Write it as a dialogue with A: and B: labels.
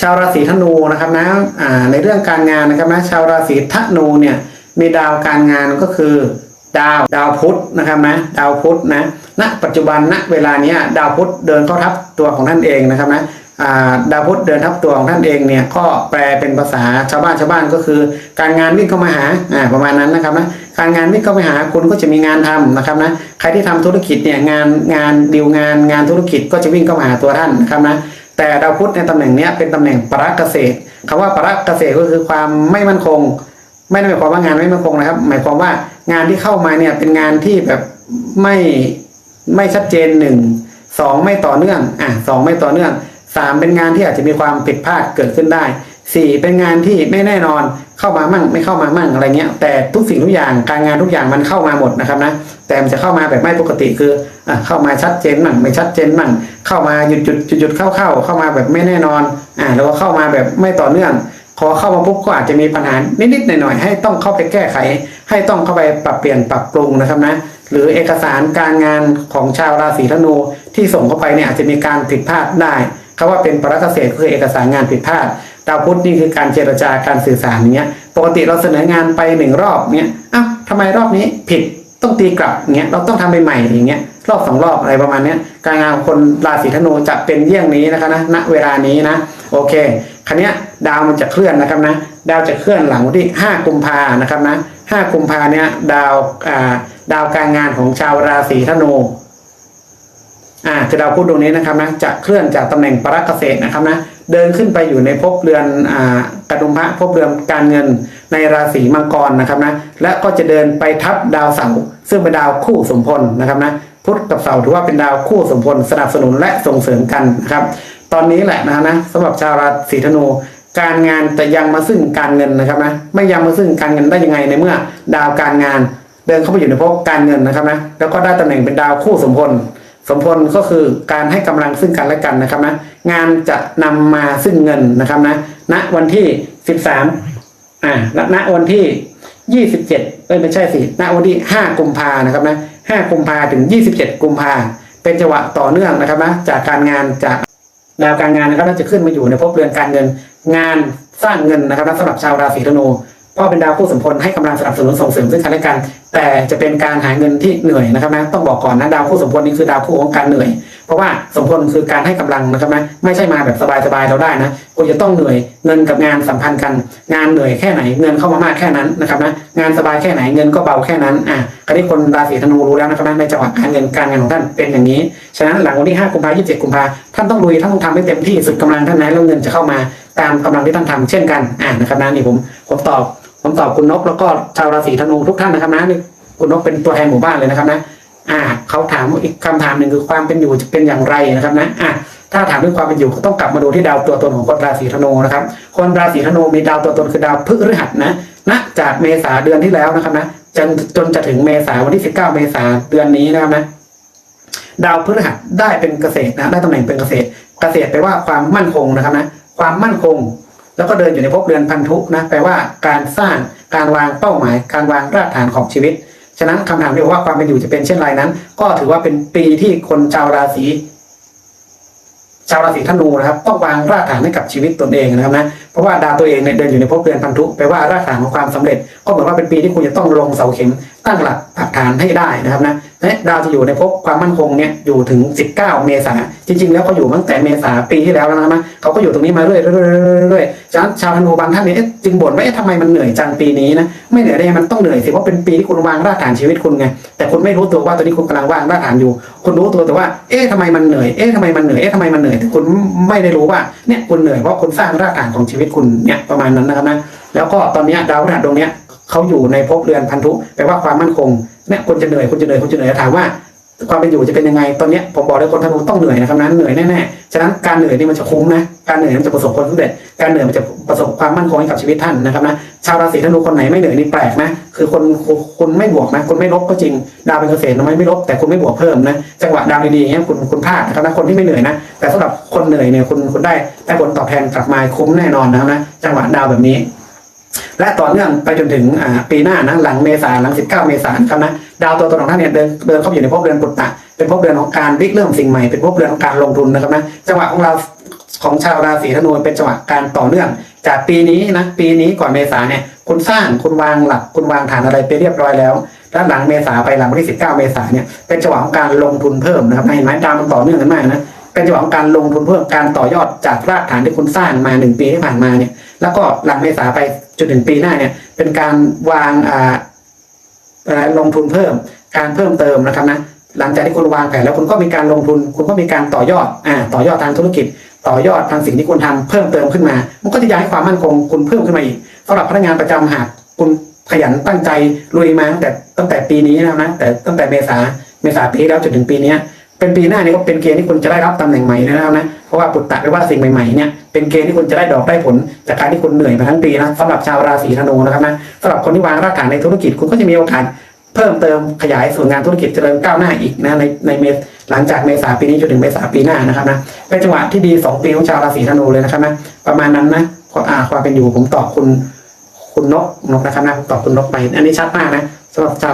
A: ชาวราศีธนูนะครับนะในเรื่องการงานนะครับนะชาวราศีธนูเนี่ยมีดาวการงานก็คือดาวดาวพุธนะครับนะดาวพุธนะณปัจจุบันณเวลานี้ดาวพุธเดินเข้าทับตัวของท่านเองนะครับนะดาวพุธเดินทับตัวของท่านเองเนี่ยก็แปลเป็นภาษาชาวบ้านชาวบ้านก็คือ การงานวิ่งเข้ามาหาประมาณนั้นนะครับนะการงานวิ่งเข้ามาหาคุณก็จะมีงานทำนะครับนะใครที่ทำธุรกิจเนี่ยงานงานดีลงานงานธุรกิจก็จะวิ่งเข้ามาหาตัวท่านนะครับนะ แต่ดาวพุธในตำแหน่งนี้เป็นตำแหน่งปรักเกษตรคำว่าปรักเกษตรก็คือความไม่มั่นคง ไม่ได้หมายความว่างานไม่มั่นคงนะครับ หมายความว่างานที่เข้ามาเนี่ยเป็นงานที่แบบไม่ไม่ชัดเจนหนึ่งสองไม่ต่อเนื่องอะสองไม่ต่อเนื่องสามเป็นงานที่อาจจะมีความผิดพลาดเกิดขึ้นได้สี่เป็นงานที่ไม่แน่นอนเข้ามามั่งไม่เข้ามามั่งอะไรเงี้ยแต่ทุกสิ่งทุกอย่างการงานทุกอย่างมันเข้ามาหมดนะครับนะแต่มันจะเข้ามาแบบไม่ปกติคือ เข้ามาชัดเจนมั่งไม่ชัดเจนมั่งเข้ามาหยุดหยุดหยุดหยุดเข้าเข้าเข้ามาแบบไม่แน่นอนอะแล้วก็เข้ามาแบบไม่ต่อเนื่องพอเข้ามาปุ๊บก็อาจจะมีปัญหานิดๆหน่อยๆให้ต้องเข้าไปแก้ไข ให้ต้องเข้าไปปรับเปลี่ยนปรับปรุงนะครับนะหรือเอกสารการงานของชาวราศีธนูที่ส่งเข้าไปเนี่ยอาจจะมีการผิดพลาดได้คำว่าเป็นปรักเกษตรคือเอกสารงานผิดพลาดดาวพุธนี่คือการเจรจาการสื่อสารอย่างเงี้ยปกติเราเสนองานไปหนึ่งรอบเนี้ยอ้าวทำไมรอบนี้ผิดต้องตีกลับเงี้ยเราต้องทำใหม่ๆอย่างเงี้ย รอบสองรอบอะไรประมาณนี้การงานของคนราศีธนูจะเป็นเยี่ยงนี้นะคะนะณเวลานี้นะโอเคครั้นี้ดาวมันจะเคลื่อนนะครับนะดาวจะเคลื่อนหลังวันที่ 5 กุมภานะครับนะ5กุมภาเนี่ยดาวอ่าดาวการงานของชาวราศีธนูอ่าคือดาวพุธดวงนี้นะครับนะจะเคลื่อนจากตำแหน่งปรักเกษตรนะครับนะเดินขึ้นไปอยู่ในภพเรือนอ่ากระดุมพระภพเรือนการเงินในราศีมังกรนะครับนะและก็จะเดินไปทับดาวเสาร์ซึ่งเป็นดาวคู่สมพลนะครับนะ พุธกับเสาร์ถือว่าเป็นดาวคู่สมพลสนับสนุนและส่งเสริมกันนะครับ ตอนนี้แหละนะนะสำหรับชาวราศีธนู การงานจะยังมาซึ่งการเงินนะครับนะไม่ยังมาซึ่งการเงินได้ยังไงในเมื่อ ดาวการงาน เดินเข้าไปอยู่ในภพการเงินนะครับนะแล้วก็ได้ตำแหน่งเป็นดาวคู่สมพลสมพลก็คือการให้กำลังซึ่งกันและกันนะครับนะงานจะนำมาซึ่งเงินนะครับนะณวันที่ 13อ่าณณวันที่ 27เอ้ยไม่ใช่สิณวันที่ 5 กุมภานะครับนะ 5กุมภาถึง 27 กุมภาเป็นจังหวะต่อเนื่องนะครับนะจากการงานจากดาวการงานนะครับน่าจะขึ้นมาอยู่ในภพเรือนการเงิน งานสร้างเงินนะครับสำหรับชาวราศีธนูเพราะเป็นดาวคู่สมพลให้กำลังสนับสนุนส่งเสริมซึ่งกันและกัน แต่จะเป็นการหาเงินที่เหนื่อยนะครับนะต้องบอกก่อนนะดาวคู่สมพลนี้คือดาวคู่ของการเหนื่อย เพราะว่าสมพลคือการให้กำลังนะครับนะไม่ใช่มาแบบสบายๆเราได้นะคุณจะต้องเหนื่อยเงินกับงานสัมพันธ์กัน งานเหนื่อยแค่ไหนเงินเข้ามามากแค่นั้นนะครับนะงานสบายแค่ไหนเงินก็เบาแค่นั้นอะคราวนี้คนราศีธนูรู้แล้วนะครับนะในจังหวะการเงินการงานของท่านเป็นอย่างนี้ฉะนั้นหลังวันที่5กุมภาพันธ์27กุมภาพันธ์ท่านต้องลุยท่านต้องทำให้เต็มที่สุดกำลังท่านนะแล้วเงินจะเข้ามาตามกำลังที่ท่านทำเช่นกันอ่านะครับนะนี่ผมผมตอบผมตอบคุณนกแล้วก็ชาวราศีธนูทุกท่านนะครับนะนี่คุณนกเป็นตัวแทนหมู่บ้านเลยนะครับนะ อ่าเขาถามอีกคำถามหนึ่งคือความเป็นอยู่จะเป็นอย่างไรนะครับนะอ่าถ้าถามเรื่องความเป็นอยู่ก็ต้องกลับมาดูที่ดาวตัวตนของคนราศีธนูนะครับ คนราศีธนูมีดาวตัวตนคือดาวพฤหัสนะณจากเมษาเดือนที่แล้วนะครับนะจนจนจะถึงเมษาวันที่ 19 เมษาเดือนนี้นะครับนะดาวพฤหัสได้เป็นเกษตรนะได้ตำแหน่งเป็นเกษตร เกษตรแปลว่าความมั่นคงนะครับนะความมั่นคง แล้วก็เดินอยู่ในภพเรือนพันธุนะแปลว่าการสร้างการวางเป้าหมาย การวางรากฐานของชีวิต ฉะนั้นคำถามที่ว่าความเป็นอยู่จะเป็นเช่นไรนั้น ก็ถือว่าเป็นปีที่คนชาวราศีชาวราศีธนูนะครับ ต้องวางรากฐานให้กับชีวิตตนเองนะครับนะเพราะว่าดาวตัวเองเนี่ยเดินอยู่ในภพเรือนพันธุแปลว่ารากฐานของความสำเร็จ ก็เหมือนว่าเป็นปีที่คุณจะต้องลงเสาเข็มตั้งหลักปักฐานให้ได้นะครับนะและดาวจะอยู่ในภพความมั่นคงเนี่ยอยู่ถึง 19 เมษาจริง ๆ แล้วเขาอยู่ตั้งแต่เมษาปีที่แล้วแล้วนะเขาก็อยู่ตรงนี้มาเรื่อยๆเรื่อยๆฉะนั้นชาวธนูบางท่านเนี่ยจึงบ่นว่าเอ๊ะทำไมมันเหนื่อยจังปีนี้นะไม่เหนื่อยได้มันต้องเหนื่อยสิเพราะเป็นปีที่คุณวางรากฐานชีวิตคุณไงแต่คุณไม่รู้ตัวว่าตอนนี้คุณกำลังวางรากฐานอยู่ คุณรู้ตัวแต่ว่า เอ๊ะทำไมมันเหนื่อยเอ๊ะทำไมมันเหนื่อยเอ๊ะทำไมมันเหนื่อยแต่คุณไม่ได้รู้ว่าเนี่ยคุณเหนื่อยเพราะคุณสร้างรากฐานของชีวิตคุณเนี่ยประมาณนั้นนะครับนะแล้วก็ตอนนี้ดาวพฤหัสดวงเนี้ย เขาอยู่ในภพเรือนพันธุแปลว่าความมั่นคงเนี่ยคุณจะเหนื่อยคุณจะเหนื่อยคุณจะเหนื่อยถามว่า ความเป็นอยู่จะเป็นยังไงตอนนี้ผมบอกเลยคนธนูต้องเหนื่อยนะครับนั้นเหนื่อยแน่ๆฉะนั้นการเหนื่อยนี่มันจะคุ้มนะการเหนื่อยมันจะประสบผลสำเร็จการเหนื่อยมันจะประสบความมั่นคงให้กับชีวิตท่านนะครับนะชาวราศีธนูคนไหนไม่เหนื่อยนี่แปลกนะคือคนคุณคุณไม่บวกนะคุณไม่ลบก็จริงดาวเป็นเกษตรทำไมไม่ลบแต่คุณไม่บวกเพิ่มนะจังหวะดาวดีๆอย่างเงี้ยคุณคุณพลาดนะครับนะคนที่ไม่เหนื่อยนะแต่สำหรับคนเหนื่อยเนี่ยคุณคุณได้ได้ผลตอบแทนกลับมาคุ้มแน่นอนนะครับนะจังหวะดาวแบบนี้ และต่อเนื่องไปจนถึงปีหน้านะหลังเมษาหลัง 19 เมษาครับนะดาวตัวตนของท่านเนี่ยเดินเดินเข้าอยู่ในภพเรือนปุตตะเป็นภพเรือนของการริเริ่มสิ่งใหม่เป็นภพเรือนของการลงทุนนะครับนะจังหวะของเราของชาวราศีธนูเป็นจังหวะการต่อเนื่อง จากปีนี้นะปีนี้ก่อนเมษาเนี่ยคุณสร้างคุณวางหลักคุณวางฐานอะไรไปเรียบร้อยแล้วแล้วหลังเมษาไปหลังวันที่ 19 เมษาเนี่ยเป็นจังหวะของการลงทุนเพิ่มนะครับเห็นไหมดาวมันต่อเนื่องกันมากนะเป็นจังหวะของการลงทุนเพิ่มการต่อยอดจากรากฐานที่คุณสร้างมาหนึ่งปีที่ผ่านมาเนี่ยแล้วก็หลังเมษาไป จนถึงปีหน้าเนี่ยเป็นการวางอ่าลงทุนเพิ่ม การเพิ่มเติมนะครับนะหลังจากที่คุณวางแผนแล้วคุณก็มีการลงทุน คุณก็มีการต่อยอดอ่าต่อยอดทางธุรกิจ ต่อยอดทางสิ่งที่คุณทำเพิ่มเติมขึ้นมา มันก็จะย้ายความมั่นคงคุณเพิ่มขึ้นมาอีกสำหรับพนักงานประจำหากคุณขยันตั้งใจลุยมาตั้งแต่ตั้งแต่ปีนี้นะนะแต่ตั้งแต่เมษาเมษาปีแล้วจนถึงปีนี้ เป็นปีหน้านี่ก็เป็นเกณฑ์ที่คุณจะได้รับตำแหน่งใหม่นะครับนะเพราะว่าปุตตะหรือว่าสิ่งใหม่ๆเนี่ยเป็นเกณฑ์ที่คุณจะได้ดอกได้ผล จากการที่คุณเหนื่อยมาทั้งปีนะสำหรับชาวราศีธนูนะครับนะสำหรับคนที่วางรากฐานในธุรกิจคุณก็จะมีโอกาสเพิ่มเติมขยายส่วนงานธุรกิจเจริญก้าวหน้าอีกนะในในเมษหลังจากเมษาปีนี้จนถึงเมษาปีหน้านะครับนะเป็นจังหวะที่ดีสองปีของชาวราศีธนูเลยนะครับนะประมาณนั้นนะความอาความเป็นอยู่ผมตอบคุณคุณนกนกนะครับนะตอบคุณนกไป อันนี้ชัดมากนะสำหรับชาว